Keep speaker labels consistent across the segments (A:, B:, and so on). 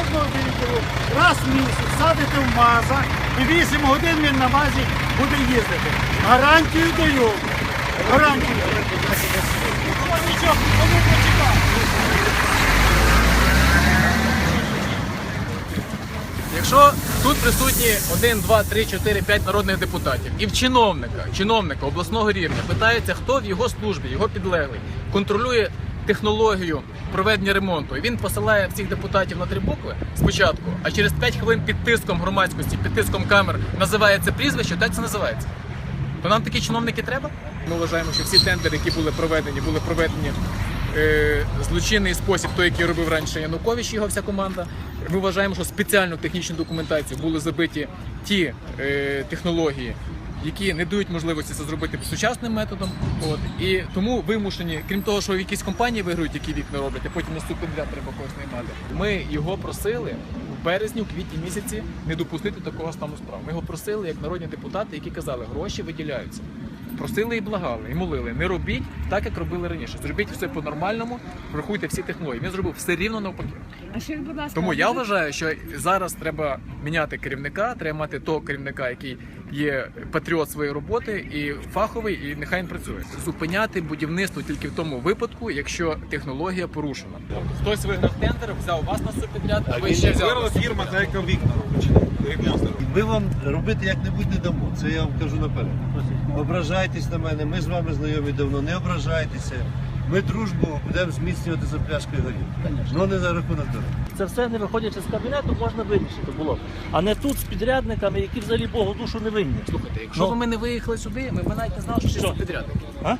A: повного віку, раз в місяць садити в маза і 8 годин він на базі буде їздити. Гарантію даю. Гарантію Нічого, вони
B: Якщо тут присутні 1, 2, 3, 4, 5 народних депутатів і в чиновника, чиновника обласного рівня питається, хто в його службі, його підлеглий, контролює технологію проведення ремонту, і він посилає всіх депутатів на три букви спочатку, а через 5 хвилин під тиском громадськості, під тиском камер називає це прізвище, так це називається. То нам такі чиновники треба? Ми вважаємо, що всі тендери, які були проведені, були проведені е, злочинний спосіб, той, який робив раніше Янукович його вся команда. Ми вважаємо, що спеціальну технічну документацію були забиті ті е, технології, які не дають можливості це зробити сучасним методом. От і тому вимушені, крім того, що якісь компанії виграють, які вікна роблять, а потім наступний для треба когось наймати. Ми його просили в березні, у квітні місяці не допустити такого стану справ. Ми його просили як народні депутати, які казали, гроші виділяються. Просили і благали, і молили. Не робіть так, як робили раніше. Зробіть все по-нормальному, врахуйте всі технології. Він зробив все рівно навпаки.
C: А ще, будь ласка,
B: Тому я вважаю, що зараз треба міняти керівника, треба мати того керівника, який є патріот своєї роботи і фаховий, і нехай він працює. Зупиняти будівництво тільки в тому випадку, якщо технологія порушена. Хтось виграв тендер, взяв вас на субпідряд, а ви ще взяли.
D: Фірма, та яка вікна робить.
E: Ми вам робити як-небудь не дамо. Це я вам кажу наперед. Ображайтесь на мене, ми з вами знайомі давно, не ображайтеся. Ми дружбу будемо зміцнювати за пляшкою горілки. Ну не за рахунок дороги.
F: Це все не виходячи з кабінету, можна вирішити було. А не тут з підрядниками, які взагалі Богу душу не винні.
B: Слухайте, якщо
F: Ну.
B: б ми не виїхали сюди, ми б навіть не знали, що це
F: Що?
B: субпідрядники.
F: А?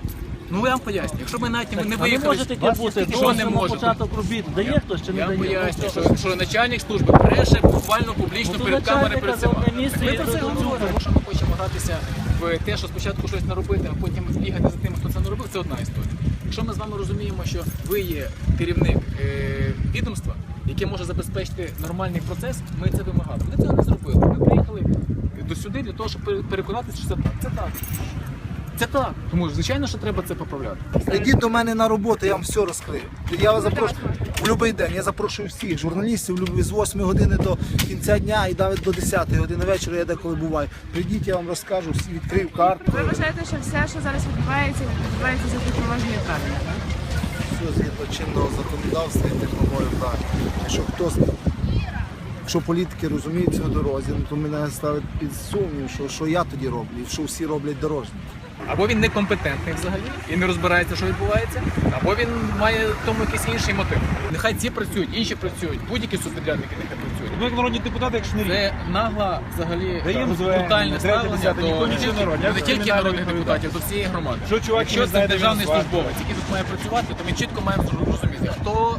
B: Ну я вам поясню, якщо ми навіть не
F: а не
B: виїхали,
F: може таке бути,
B: що не
F: на
B: може
F: початок робіт. Дає хтось чи не
B: Я вам
F: дає?
B: поясню, що, що начальник служби бреше буквально публічно
F: Ну, то
B: перед камерою
F: начальника
B: перед
F: за місце
B: Ми
F: і
B: про це говоримо. Якщо ми хочемо гратися в те, що спочатку щось не робити, а потім бігати за тим, хто це не робив, це одна історія. Якщо ми з вами розуміємо, що ви є керівник е, відомства, яке може забезпечити нормальний процес, ми це вимагали. Ми цього не зробили. Ми приїхали до сюди для того, щоб пере- переконатися, що це так. Це так. Це так. Тому звичайно, що треба це поправляти.
G: Прийдіть до мене на роботу, я вам все розкрию. Я вас запрошую в будь-який день. Я запрошую всіх журналістів з 8 години до кінця дня і навіть до 10 години вечора я деколи буваю. Прийдіть, я вам розкажу, всі відкрию карту.
C: Ви вважаєте, що все, що зараз відбувається, відбувається за технологією правильно?
G: Все згідно чинного законодавства і технології правильно. Якщо хтось, якщо політики розуміють цю дорозі, ну, то мене ставить під сумнів, що, що я тоді роблю, і що всі роблять дорожні.
B: Або він некомпетентний взагалі і не розбирається, що відбувається, або він має в тому якийсь інший мотив. Нехай ці працюють, інші працюють, будь-які субпідрядники нехай працюють.
D: Ми як народні депутати, як не.
B: Це нагла взагалі
D: Даємо
B: брутальне ставлення до не тільки,
D: не
B: тільки народних депутатів, до всієї громади.
D: Що чувак
B: Якщо
D: не
B: це
D: знає, де він
B: державний службовець, який тут має працювати, то ми чітко маємо зрозуміти, хто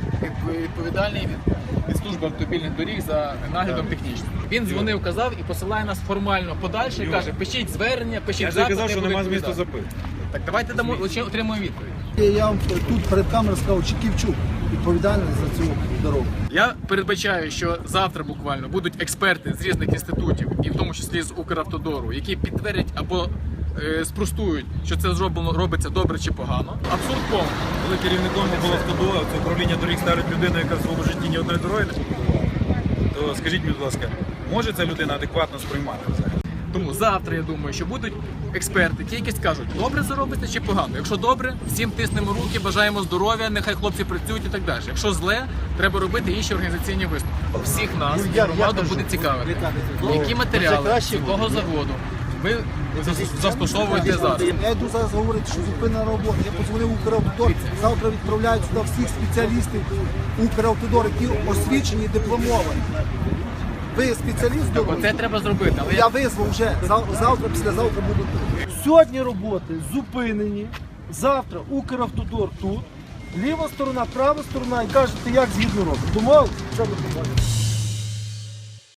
B: відповідальний від, від служби автомобільних доріг за наглядом технічним. Він дзвонив, казав і посилає нас формально подальше і каже, пишіть звернення, пишіть
D: Я ж
B: запити.
D: казав, що
B: я буду
D: нема змісту
B: відповідати. Так давайте дамо лише отримаємо відповідь.
G: Я вам тут перед камерою сказав, Чеківчук відповідальний за цю дорогу.
B: Я передбачаю, що завтра буквально будуть експерти з різних інститутів, і в тому числі з Укравтодору, які підтвердять або спростують, що це зроблено робиться добре чи погано. Абсурд повний.
D: Коли керівником було автодора, це управління доріг ставить людину, яка в своєму житті ні одної дороги не побудувала, то скажіть, будь ласка, може ця людина адекватно сприймати взагалі?
B: Тому завтра я думаю, що будуть експерти, ті, які скажуть, добре це робиться чи погано. Якщо добре, всім тиснемо руки, бажаємо здоров'я, нехай хлопці працюють і так далі. Якщо зле, треба робити інші організаційні висновки. Всіх нас
G: Ну,
B: громаду буде цікавити,
G: ну,
B: які матеріали з якого заводу ви застосовуєте зараз.
G: Я йду зараз говорити, що зупинена робота. Я подзвонив в Укравтодор. Завтра відправляють сюди всіх спеціалістів Укравтодор, які освічені, дипломовані. Ви спеціаліст дороги?
B: Оце треба зробити, але
G: Я визвав вже. Завтра, післязавтра буду тут.
F: Сьогодні роботи зупинені. Завтра Укравтодор тут. Ліва сторона, права сторона і кажете, як згідно робити. Думав, що ви думаєте?